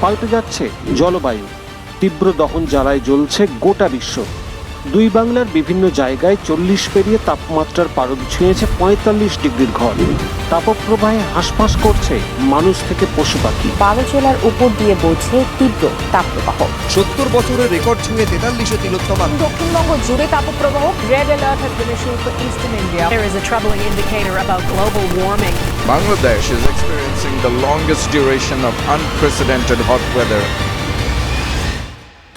পাল্টে যাচ্ছে জলবায়ু। তীব্র দহন জ্বালায় জ্বলছে গোটা বিশ্ব। দুই বাংলার বিভিন্ন জায়গায় চল্লিশ পেরিয়ে তাপমাত্রার পারদ ছুঁয়েছে পঁয়তাল্লিশ ডিগ্রির ঘর। তাপপ্রবাহে হাঁসফাঁস করছে মানুষ থেকে পশু পাখি। বালুচলার উপর দিয়ে বলছে তীব্র তাপপ্রবাহ। সত্তর বছরের রেকর্ড ছুঁয়ে তেতাল্লিশে তিলোত্তমান দক্ষিণবঙ্গ জুড়ে তাপপ্রবাহ red alert has been issued India Bangladesh is experiencing the longest duration of unprecedented hot weather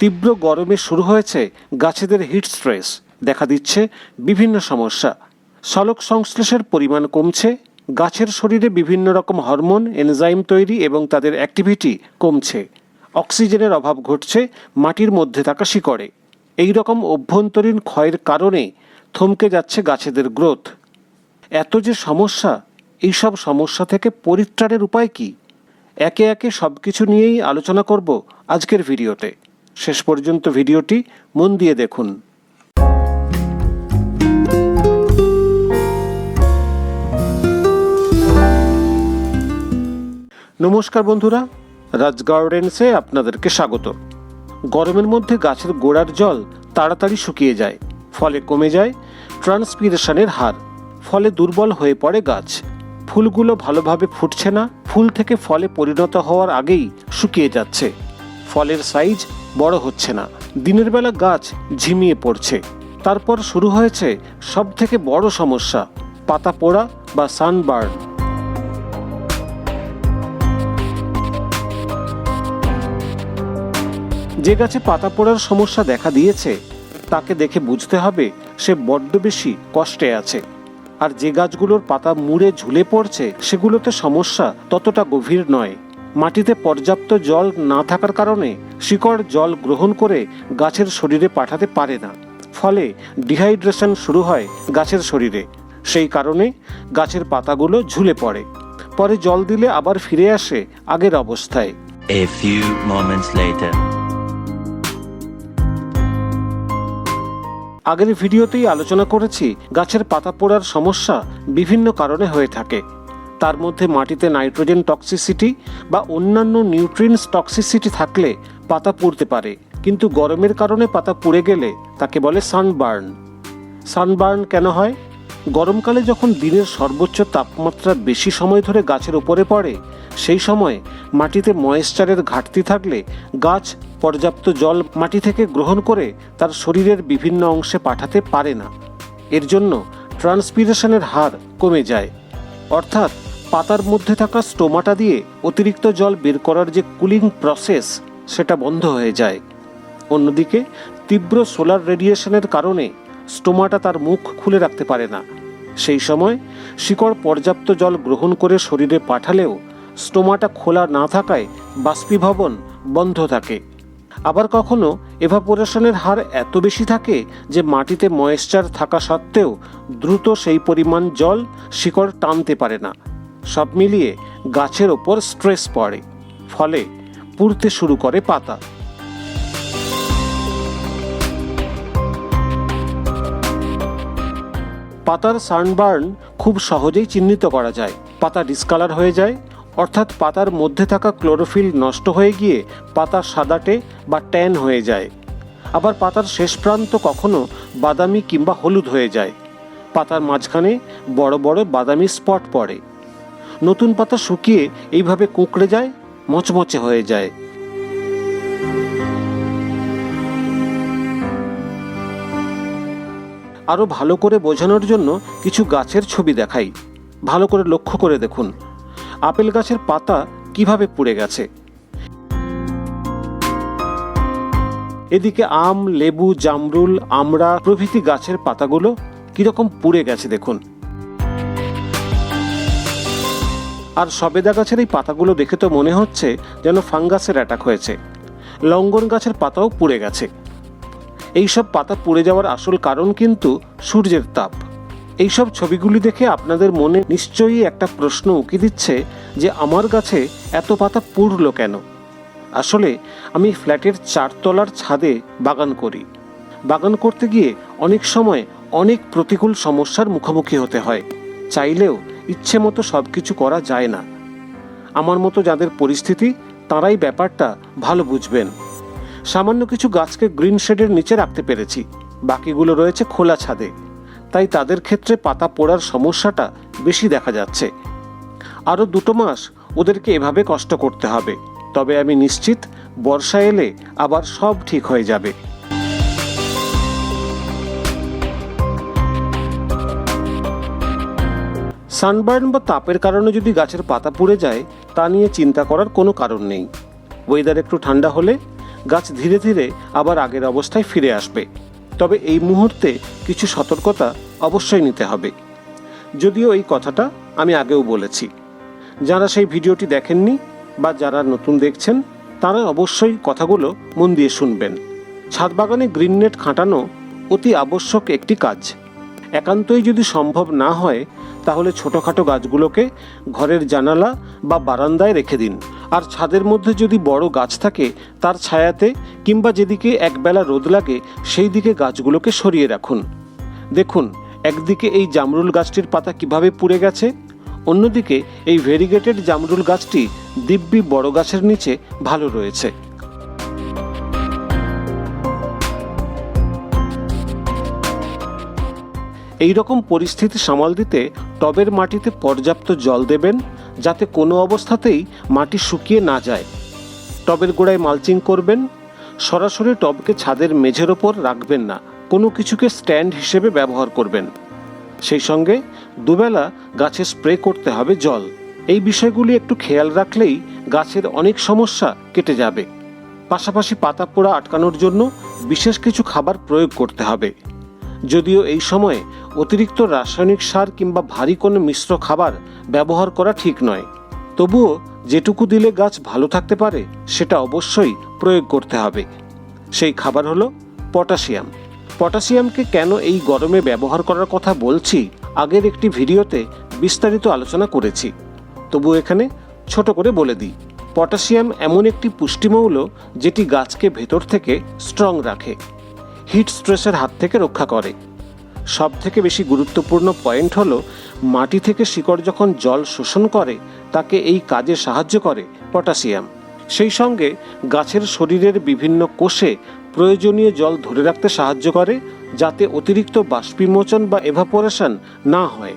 তীব্র গরমে শুরু হয়েছে গাছেদের হিট স্ট্রেস। দেখা দিচ্ছে বিভিন্ন সমস্যা। সলক সংশ্লেষের পরিমাণ কমছে, গাছের শরীরে বিভিন্ন রকম হরমোন, এনজাইম তৈরি এবং তাদের অ্যাক্টিভিটি কমছে। অক্সিজেনের অভাব ঘটছে মাটির মধ্যে থাকা শিকড়ে। এই রকম অভ্যন্তরীণ ক্ষয়ের কারণে থমকে যাচ্ছে গাছেদের গ্রোথ। এত যে সমস্যা, এইসব সমস্যা থেকে পরিত্রাণের উপায় কি? একে একে সব কিছু নিয়েই আলোচনা করব আজকের ভিডিওতে। শেষ পর্যন্ত ভিডিওটি মন দিয়ে দেখুন। নমস্কার বন্ধুরা, রাজ গার্ডেন্সে আপনাদেরকে স্বাগত। গরমের মধ্যে গাছের গোড়ার জল তাড়াতাড়ি শুকিয়ে যায়, ফলে কমে যায় ট্রান্সপিরেশনের হার, ফলে দুর্বল হয়ে পড়ে গাছ। ফুলগুলো ভালোভাবে ফুটছে না, ফুল থেকে ফলে পরিণত হওয়ার আগেই শুকিয়ে যাচ্ছে। ফলের সাইজ বড় হচ্ছে না। দিনের বেলা গাছ ঝিমিয়ে পড়ছে। তারপর শুরু হয়েছে সব থেকে বড় সমস্যা, পাতা পোড়া বা সানবার্ন যে গাছে পাতা পোড়ার সমস্যা দেখা দিয়েছে, তাকে দেখে বুঝতে হবে সে বড্ড বেশি কষ্টে আছে। আর যে গাছগুলোর পাতা মুড়ে ঝুলে পড়ছে, সেগুলোতে সমস্যা ততটা গভীর নয়। মাটিতে পর্যাপ্ত জল না থাকার কারণে শিকড় জল গ্রহণ করে গাছের শরীরে পাঠাতে পারে না। ফলে ডিহাইড্রেশন শুরু হয় গাছের শরীরে। সেই কারণে গাছের পাতাগুলো ঝুলে পড়ে। পরে জল দিলে আবার ফিরে আসে আগের অবস্থায়। A few moments later. আগের ভিডিওতেই আলোচনা করেছি গাছের পাতা পোড়ার সমস্যা বিভিন্ন কারণে হয়ে থাকে। তার মধ্যে মাটিতে নাইট্রোজেন টক্সিসিটি বা অন্যান্য নিউট্রিয়েন্টস টক্সিসিটি থাকলে পাতা পুড়তে পারে, কিন্তু গরমের কারণে পাতা পুড়ে গেলে তাকে বলে সানবার্ন। সানবার্ন কেন হয়? গরমকালে যখন দিনের সর্বোচ্চ তাপমাত্রা বেশি সময় ধরে গাছের উপরে পড়ে, সেই সময় মাটিতে ময়েশ্চারের ঘাটতি থাকলে গাছ পর্যাপ্ত জল মাটি থেকে গ্রহণ করে তার শরীরের বিভিন্ন অংশে পাঠাতে পারে না। এর জন্য ট্রান্সপিরেশনের হার কমে যায়। অর্থাৎ পাতার মধ্যে থাকা স্টোমাটা দিয়ে অতিরিক্ত জল বের করার যে কুলিং প্রসেস, সেটা বন্ধ হয়ে যায়। অন্যদিকে, তীব্র সোলার রেডিয়েশনের কারণে স্টোমাটা তার মুখ খুলে রাখতে পারে না। সেই সময় শিকড় পর্যাপ্ত জল গ্রহণ করে শরীরে পাঠালেও স্টোমাটা খোলা না থাকায় বাষ্পীভবন বন্ধ থাকে। আবার কখনো এভাপোরেশনের হার এত বেশি থাকে যে মাটিতে ময়েশ্চার থাকা সত্ত্বেও দ্রুত সেই পরিমাণ জল শিকড় টানতে পারে না। সব মিলিয়ে গাছের ওপর স্ট্রেস পড়ে, ফলে পুড়তে শুরু করে পাতা। পাতার সানবার্ন খুব সহজেই চিহ্নিত করা যায়। পাতা ডিসকালার হয়ে যায়, অর্থাৎ পাতার মধ্যে থাকা ক্লোরোফিল নষ্ট হয়ে গিয়ে পাতা সাদাটে বা ট্যান হয়ে যায়। আবার পাতার শেষ প্রান্ত কখনো বাদামি কিংবা হলুদ হয়ে যায়। পাতার মাঝখানে বড় বড় বাদামি স্পট পড়ে। নতুন পাতা শুকিয়ে এইভাবে কুঁকড়ে যায়, মচমচে হয়ে যায়। আরও ভালো করে বোঝানোর জন্য কিছু গাছের ছবি দেখাই। ভালো করে লক্ষ্য করে দেখুন, আপেল গাছের পাতা কীভাবে পুড়ে গেছে। এদিকে আম, লেবু, জামরুল, আমড়া প্রভৃতি গাছের পাতাগুলো কীরকম পুড়ে গেছে দেখুন। আর সবেদা গাছের এই পাতাগুলো দেখে তো মনে হচ্ছে যেন ফাঙ্গাসের অ্যাটাক হয়েছে। লঙ্গন গাছের পাতাও পুড়ে গেছে। এইসব পাতা পুড়ে যাওয়ার আসল কারণ কিন্তু সূর্যের তাপ। এইসব ছবিগুলি দেখে আপনাদের মনে নিশ্চয়ই একটা প্রশ্ন উঁকি দিচ্ছে যে আমার গাছে এত পাতা পুড়লো কেন? আসলে আমি ফ্ল্যাটের চারতলার ছাদে বাগান করি। বাগান করতে গিয়ে অনেক সময় অনেক প্রতিকূল সমস্যার মুখোমুখি হতে হয়। চাইলেও ইচ্ছে মতো সব কিছু করা যায় না। আমার মতো যাদের পরিস্থিতি, তাঁরাই ব্যাপারটা ভালো বুঝবেন। সামান্য কিছু গাছকে গ্রিন শেডের নিচে রাখতে পেরেছি। বাকিগুলো রয়েছে খোলা ছাদে। তাই তাদের ক্ষেত্রে পাতা পোড়ার সমস্যাটা বেশি দেখা যাচ্ছে। আরও দুটো মাস ওদেরকে এভাবে কষ্ট করতে হবে। তবে আমি নিশ্চিত বর্ষা এলে আবার সব ঠিক হয়ে যাবে। সানবার্ন বা তাপের কারণে যদি গাছের পাতা পুড়ে যায়, তা নিয়ে চিন্তা করার কোনো কারণ নেই। ওয়েদার একটু ঠান্ডা হলে গাছ ধীরে ধীরে আবার আগের অবস্থায় ফিরে আসবে। তবে এই মুহূর্তে কিছু সতর্কতা অবশ্যই নিতে হবে। যদিও এই কথাটা আমি আগেও বলেছি। যারা সেই ভিডিওটি দেখেননি বা যারা নতুন দেখছেন, তারা অবশ্যই কথাগুলো মন দিয়ে শুনবেন। ছাদ বাগানে গ্রিন নেট খাটানো অতি আবশ্যক একটি কাজ। একান্তই যদি সম্ভব না হয়, তাহলে ছোটোখাটো গাছগুলোকে ঘরের জানালা বা বারান্দায় রেখে দিন। আর ছাদের মধ্যে যদি বড় গাছ থাকে, তার ছায়াতে কিংবা যেদিকে একবেলা রোদ লাগে সেই দিকে গাছগুলোকে সরিয়ে রাখুন। দেখুন, একদিকে এই জামরুল গাছটির পাতা কীভাবে পুড়ে গেছে, অন্যদিকে এই ভেরিগেটেড জামরুল গাছটি দিব্যি বড় গাছের নিচে ভালো রয়েছে। এই রকম পরিস্থিতি সামাল দিতে টবের মাটিতে পর্যাপ্ত জল দেবেন যাতে কোনো অবস্থাতেই মাটি শুকিয়ে না যায়। টবের গোড়ায় মালচিং করবেন। সরাসরি টবকে ছাদের মেঝের ওপর রাখবেন না। কোনো কিছুকে স্ট্যান্ড হিসেবে ব্যবহার করবেন। সেই সঙ্গে দুবেলা গাছে স্প্রে করতে হবে জল। এই বিষয়গুলি একটু খেয়াল রাখলেই গাছের অনেক সমস্যা কেটে যাবে। পাশাপাশি পাতা পোড়া আটকানোর জন্য বিশেষ কিছু খাবার প্রয়োগ করতে হবে। যদিও এই সময়ে অতিরিক্ত রাসায়নিক সার কিংবা ভারী কোনো মিশ্র খাবার ব্যবহার করা ঠিক নয়। তবুও যেটুকু দিলে গাছ ভালো থাকতে পারে, সেটা অবশ্যই প্রয়োগ করতে হবে। সেই খাবার হলো পটাশিয়াম। পটাশিয়ামকে কেন এই গরমে ব্যবহার করার কথা বলছি, আগের একটি ভিডিওতে বিস্তারিত আলোচনা করেছি। তবু এখানে ছোট করে বলে দিই। পটাশিয়াম এমন একটি পুষ্টিমৌল যেটি গাছকে ভেতর থেকে স্ট্রং রাখে। হিট স্ট্রেসের হাত থেকে রক্ষা করে। সব থেকে বেশি গুরুত্বপূর্ণ পয়েন্ট হলো, মাটি থেকে শিকড় যখন জল শোষণ করে, তাকে এই কাজে সাহায্য করে, পটাশিয়াম। সেই সঙ্গে গাছের শরীরের বিভিন্ন কোষে প্রয়োজনীয় জল ধরে রাখতে সাহায্য করে, যাতে অতিরিক্ত বাষ্পীমোচন বা এভাপোরেশন না হয়।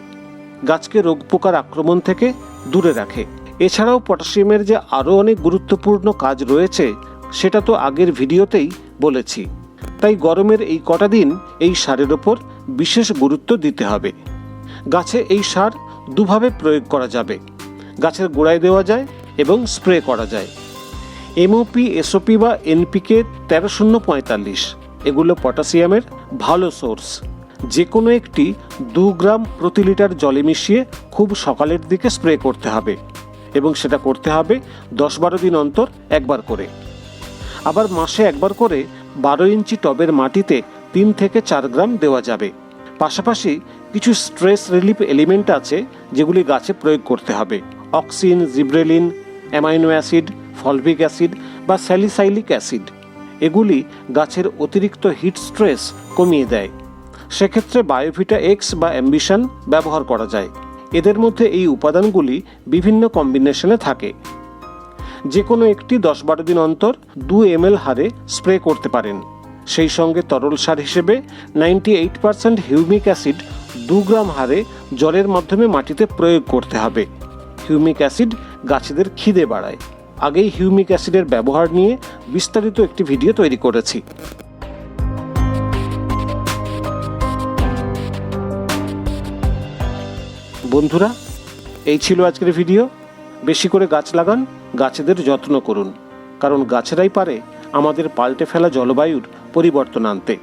গাছকে রোগ পোকার আক্রমণ থেকে দূরে রাখে। এছাড়াও পটাশিয়ামের যে আরও অনেক গুরুত্বপূর্ণ কাজ রয়েছে, সেটা তো আগের ভিডিওতেই বলেছি। তাই গরমের এই কটা দিন এই সারের ওপর বিশেষ গুরুত্ব দিতে হবে। গাছে এই সার দুভাবে প্রয়োগ করা যাবে। গাছের গোড়ায় দেওয়া যায় এবং স্প্রে করা যায়। এমওপি এসওপি বা এনপিকে তেরো শূন্য পঁয়তাল্লিশ, এগুলো পটাশিয়ামের ভালো সোর্স। যে কোনো একটি দু গ্রাম প্রতি লিটার জলে মিশিয়ে খুব সকালের দিকে স্প্রে করতে হবে এবং সেটা করতে হবে দশ বারো দিন অন্তর একবার করে। আবার মাসে একবার করে বারো ইঞ্চি টবের মাটিতে তিন থেকে চার গ্রাম দেওয়া যাবে। পাশাপাশি কিছু স্ট্রেস রিলিফ এলিমেন্ট আছে যেগুলি গাছে প্রয়োগ করতে হবে। Auxin, gibberellin, amino acid, fulvic acid বা স্যালিসাইলিক অ্যাসিড। এগুলি গাছের অতিরিক্ত হিট স্ট্রেস কমিয়ে দেয়। সেক্ষেত্রে বায়োভিটা এক্স বা অ্যাম্বিশন ব্যবহার করা যায়। এদের মধ্যে এই উপাদানগুলি বিভিন্ন কম্বিনেশনে থাকে। যে কোনো একটি দশ বারো দিন অন্তর দু এম হারে স্প্রে করতে পারেন। সেই সঙ্গে তরল সার হিসেবে ninety eight percent humic acid দু গ্রাম হারে জলের মাধ্যমে মাটিতে প্রয়োগ করতে হবে। হিউমিক অ্যাসিড গাছেদের খিদে বাড়ায়। আগেই হিউমিক অ্যাসিডের ব্যবহার নিয়ে বিস্তারিত একটি ভিডিও তৈরি করেছি। বন্ধুরা, এই ছিল আজকের ভিডিও। বেশি করে গাছ লাগান, গাছেদের যত্ন করুন। কারণ গাছেরাই পারে আমাদের পাল্টে ফেলা জলবায়ুর পরিবর্তন আনতে।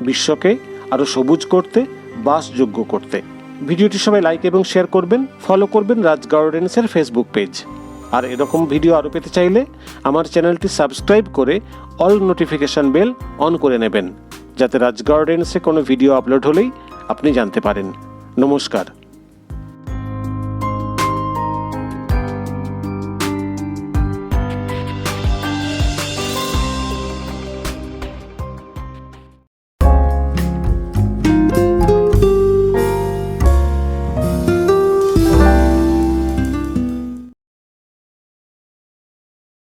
বিশ্বকে আরও সবুজ করতে, বাসযোগ্য করতে। ভিডিওটি সবাই লাইক এবং শেয়ার করবেন, ফলো করবেন রাজ গার্ডেন্সের ফেসবুক পেজ। আর এরকম ভিডিও আরও পেতে চাইলে আমার চ্যানেলটি সাবস্ক্রাইব করে অল নোটিফিকেশন বেল অন করে নেবেন, যাতে রাজ গার্ডেন্সে কোনো ভিডিও আপলোড হলেই আপনি জানতে পারেন। নমস্কার।